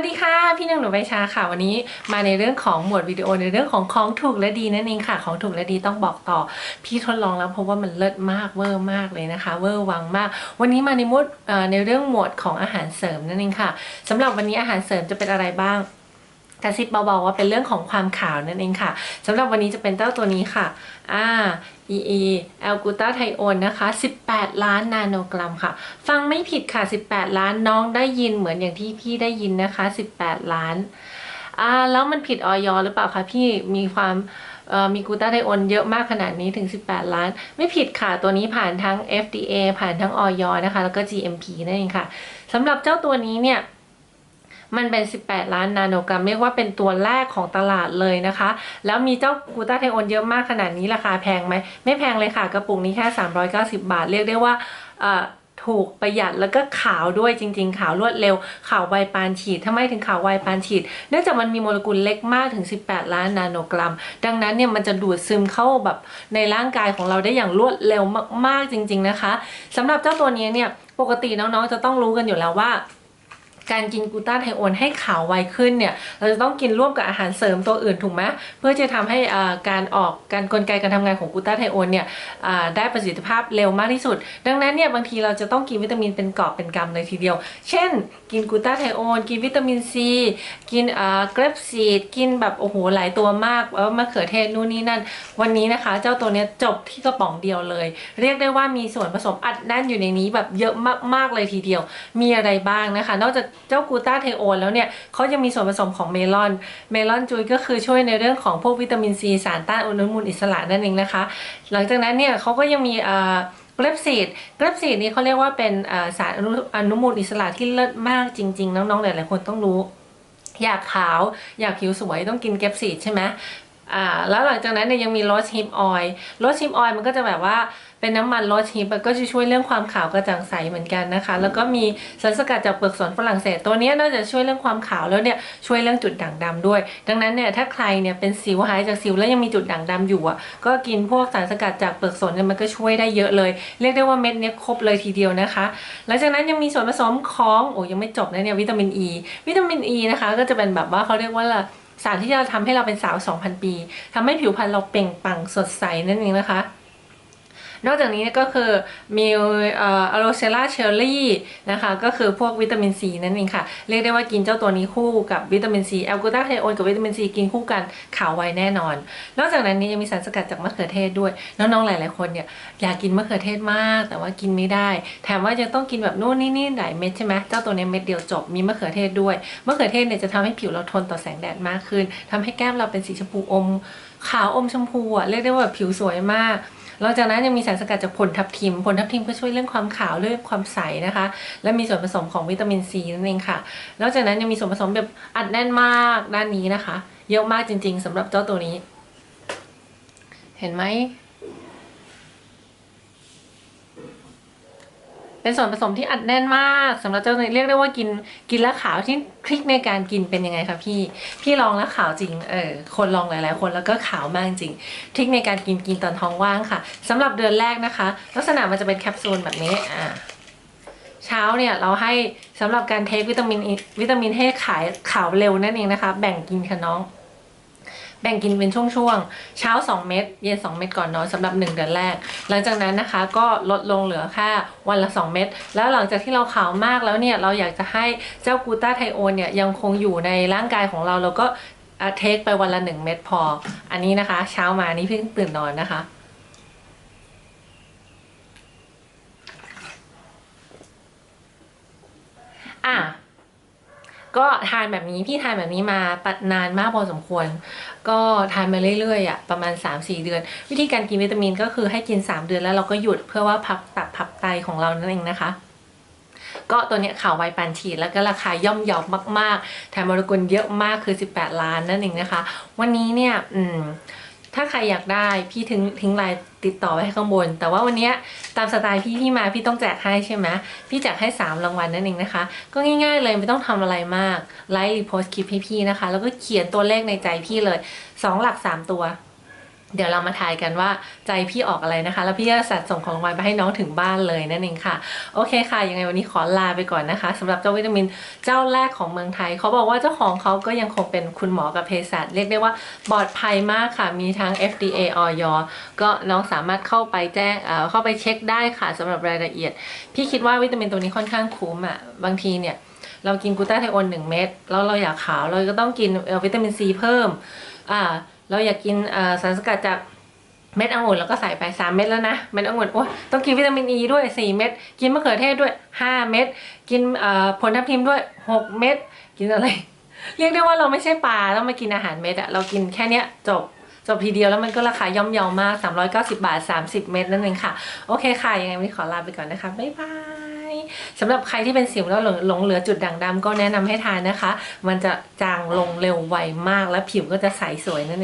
วัสดีค่ะ พี่นางหนูใบชาค่ะ วันนี้มาในเรื่องของหมวดวิดีโอในเรื่องของของถูกและดีนั่นเองค่ะ ของถูกและดีต้องบอกต่อ พี่ทดลองแล้วเพราะว่ามันเลิศมากเวอร์มากเลยนะคะ เวอร์วังมาก วันนี้มาในมวดในเรื่องหมวดของอาหารเสริมนั่นเองค่ะสำหรับวันนี้อาหารเสริมจะเป็นอะไรบ้าง กระซิบเบาๆว่าเป็นเรื่องของความขาวนั่นเองค่ะสำหรับวันนี้จะเป็นเจ้าตัวนี้ค่ะอ่า EE แอลกูตาไทโอนนะคะ 18 ล้านนาโนกรัมค่ะ ฟังไม่ผิดค่ะ 18 ล้านน้องได้ยินเหมือนอย่างที่พี่ได้ยินนะคะ 18 ล้านอ่าแล้วมันผิดออยหรือเปล่าคะพี่มีความมีกูตาไทโอนเยอะมากขนาดนี้ถึง 18 ล้าน ไม่ผิดค่ะ ตัวนี้ผ่านทั้ง FDA ผ่านทั้งออยนะคะ แล้วก็ GMP นั่นเองค่ะสำหรับเจ้าตัวนี้เนี่ย มันเป็น 18 ล้านนาโนกรัม เรียกว่าเป็นตัวแรกของตลาดเลยนะคะ แล้วมีเจ้ากูตาไทโอนเยอะมากขนาดนี้ราคาแพงไหม ไม่แพงเลยค่ะ กระปุกนี้แค่ 390 บาท เรียกได้ว่าถูกประหยัดแล้วก็ขาวด้วยจริง ๆ ขาวรวดเร็วขาวไวปานฉีดทำไมถึงขาวไวปานฉีด เนื่องจากมันมีโมเลกุลเล็กมากถึง 18 ล้านนาโนกรัม ดังนั้นเนี่ยมันจะดูดซึมเข้าแบบในร่างกายของเราได้อย่างรวดเร็วมากๆจริง ๆนะคะสำหรับเจ้าตัวนี้เนี่ยปกติน้องๆจะต้องรู้กันอยู่แล้วว่า การกินกูต้าไทโอนให้ขาวไวขึ้นเนี่ยเราจะต้องกินร่วมกับอาหารเสริมตัวอื่นถูกไหมเพื่อจะทำให้อ่าการออกการกลไกการทำงานของกูต้าไทโอนเนี่ยอ่าได้ประสิทธิภาพเร็วมากที่สุด ดังนั้นเนี่ยบางทีเราจะต้องกินวิตามินเป็นกอบเป็นกำเลยทีเดียว เช่น กินกูต้าไทโอนกินวิตามินซีกินอ่าเกรปซีดกินแบบโอ้โหหลายตัวมากแล้วมะเขือเทศนู่นนี่นั่น วันนี้นะคะ เจ้าตัวเนี้ยจบที่กระป๋องเดียวเลย เรียกได้ว่ามีส่วนผสมอัดแน่นอยู่ในนี้แบบเยอะมากๆเลยทีเดียว มีอะไรบ้างนะคะ นอกจากเจ้ากูต้าไทโอนแล้วเนี่ยเขายังมีส่วนผสมของเมลอน เมลอนจุยก็คือช่วยในเรื่องของพวกวิตามินซีสารต้านอนุมูลอิสระนั่นเองนะคะ หลังจากนั้นเนี่ยเขาก็ยังมีเอ่อเกรปซีดเกรปซีดนี่เขาเรียกว่าเป็นเอ่อสารอนุอนุมูลอิสระที่เลิศมากจริง ๆ น้องๆหลายๆคนต้องรู้ อยากขาวอยากผิวสวยต้องกินเกรปซีดใช่ไหมอ่าแล้วหลังจากนั้นเนี่ยยังมีโรสฮิปออยล์โรสฮิปออยล์มันก็จะแบบว่า เป็นน้ำมันโรสฮิปก็จะช่วยเรื่องความขาวกระจ่างใสเหมือนกันนะคะ แล้วก็มีสารสกัดจากเปลือกสนฝรั่งเศสตัวเนี้ยนอกจากช่วยเรื่องความขาวแล้วเนี่ยช่วยเรื่องจุดด่างดำด้วย ดังนั้นเนี่ยถ้าใครเนี่ยเป็นสิวหายจากสิวแล้วยังมีจุดด่างดำอยู่อะก็กินพวกสารสกัดจากเปลือกสนเนี่ยมันก็ช่วยได้เยอะเลย เรียกได้ว่าเม็ดเนี้ยครบเลยทีเดียวนะคะ หลังจากนั้นยังมีส่วนผสมของโอ้ยังไม่จบนะเนี่ยวิตามินอ e. ีวิตามินอ e ีนะคะก็จะเป็นแบบว่าเขาเรียกว่าละสารที่จะทำให้เราเป็นสาว 2,000 ปีทำให้ผิวพรรณเราเปล่งปลั่งสดใสนั่นเองนะคะ นอกจากนี้ก็คือมีอ่ออโรเซล่าเชอร์รี่นะคะก็คือพวกวิตามินซีนั่นเองค่ะ เรียกได้ว่ากินเจ้าตัวนี้คู่กับวิตามินซีแอลกูตาไทโอนกับวิตามินซีกินคู่กันขาวไวแน่นอน นอกจากนั้นนี่ยังมีสารสกัดจากมะเขือเทศด้วย น้องๆหลาย ๆคนเนี่ยอยากกินมะเขือเทศมาก แต่ว่ากินไม่ได้ แถมว่าจะต้องกินแบบนู่นนี่นี่หลายเม็ดใช่ไหมเจ้าตัวนี้เม็ดเดียวจบมีมะเขือเทศด้วยมะเขือเทศเนี่ยจะทำให้ผิวเราทนต่อแสงแดดมากขึ้นทำให้แก้มเราเป็นสีชมพูอมขาวอมชมพูอะเรียกได้ว่าผิวสวยมาก หลังจากนั้นยังมีสารสกัดจากผลทับทิม ผลทับทิมก็ช่วยเรื่องความขาวเรื่องความใสนะคะ และมีส่วนผสมของวิตามินซีนั่นเองค่ะ นอกจากนั้นยังมีส่วนผสมแบบอัดแน่นมากด้านนี้นะคะ เยอะมากจริง ๆสำหรับเจ้าตัวนี้ เห็นไหม เป็นส่วนผสมที่อัดแน่นมากสำหรับเจ้าตัวนี้เรียกได้ว่ากินกินแล้วขาวที่ทริคในการกินเป็นยังไงคะพี่ พี่ลองแล้วขาวจริงเออคนลองหลายๆ คนแล้วก็ขาวมากจริงทริคในการกินกินตอนท้องว่างค่ะสำหรับเดือนแรกนะคะ ลักษณะมันจะเป็นแคปซูลแบบนี้อ่าเช้าเนี่ยเราให้สำหรับการเทควิตามินวิตามินให้ขายขาวเร็วนั่นเองนะคะ แบ่งกินค่ะน้อง แบ่งกินเป็นช่วงๆ เช้า 2 เม็ด เย็น 2 เม็ดก่อนนอนสำหรับ 1 เดือนแรก หลังจากนั้นนะคะก็ลดลงเหลือแค่วันละ 2 เม็ด แล้วหลังจากที่เราขาวมากแล้วเนี่ยเราอยากจะให้เจ้ากูต้าไทโอนเนี่ยยังคงอยู่ในร่างกายของเราเราก็เทคไปวันละ 1 เม็ดพอ อันนี้นะคะ เช้ามานี่เพิ่งตื่นนอนนะคะอะ ก็ทานแบบนี้พี่ทานแบบนี้มาปัดนานมากพอสมควร ก็ทานมาเรื่อยๆอะประมาณ 3-4 เดือน วิธีการกินวิตามินก็คือให้กิน 3 เดือนแล้วเราก็หยุดเพื่อว่าพักตับพับไตของเรานั่นเองนะคะก็ตัวเนี้ยข่าวไวปันฉีดแล้วก็ราคาย่อมเยาวมากๆแถมโมเลกุลเยอะมากคือ 18 ล้านนั่นเองนะคะ วันนี้เนี่ย อืม ถ้าใครอยากได้พี่ทิ้งทิ้งไลน์ติดต่อไว้ให้ข้างบน แต่ว่าวันนี้ตามสไตล์พี่ที่มาพี่ต้องแจกให้ใช่ไหมพี่แจกให้ 3 รางวัลนั่นเองนะคะ ก็ง่าย ๆ เลยไม่ต้องทำอะไรมากไลค์รีโพสต์คลิปให้พี่นะคะ แล้วก็เขียนตัวเลขในใจพี่เลย 2 หลัก 3 ตัว เดี๋ยวเรามาทายกันว่าใจพี่ออกอะไรนะคะ แล้วพี่จะจัดส่งของรางวัลไปให้น้องถึงบ้านเลยนั่นเองค่ะ โอเคค่ะ ยังไงวันนี้ขอลาไปก่อนนะคะสำหรับเจ้าวิตามินเจ้าแรกของเมืองไทย เขาบอกว่าเจ้าของเขาก็ยังคงเป็นคุณหมอกับเภสัชเรียกได้ว่าปลอดภัยมากค่ะ มีทั้ง FDA ออยก็น้องสามารถเข้าไปแจ้งเเข้าไปเช็คได้ค่ะสำหรับรายละเอียด พี่คิดว่าวิตามินตัวนี้ค่อนข้างคุ้มอะบางทีเนี่ยเรากินกูตาไทโอนหนึ่งเม็ดแล้วเราอยากขาวเราก็ต้องกินวิตามินซีเพิ่มอ่า เราอยากกินสารสกัดจากเม็ดองุ่นแล้วก็ใส่ไป 3 เม็ดแล้วนะเม็ดองุ่นโอ้ต้องกินวิตามินอ e ีด้วย 4 เม็ดกินมะเขือเทศด้วย 5 เม็ดกินเอ่อผลทับทิมด้วย 6 เม็ดกินอะไร เรียกได้ว่าเราไม่ใช่ปลาต้องมากินอาหารเม็ดอะเรากินแค่เนี้ยจบจบทีเดียวแล้วมันก็ราคาย่อมเยาวมาก 390 บาท 30 เม็ดนั่นเองค่ะ โอเคค่ะ ยังไงวันนี้ขอลาไปก่อนนะคะ บ๊ายบายสำหรับใครที่เป็นสิวแล้วหลงหลงเหลือจุดด่างดำก็แนะนำให้ทานนะคะ มันจะจางลงเร็วไวมากและผิวก็จะใสสวยนั่นเอง